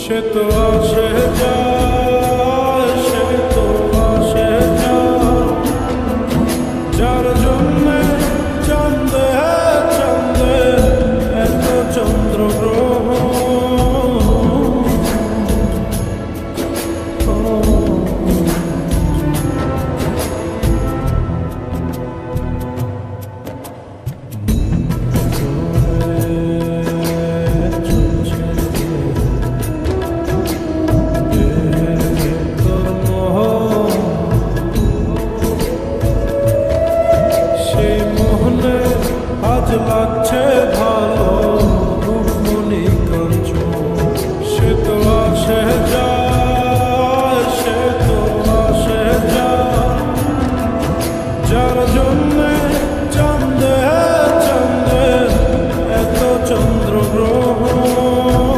সে তো আছে যা। লাগছে ভালো মনে কাঞ্চ সে তো আসে যা সে তো আসে যা। যার জন্য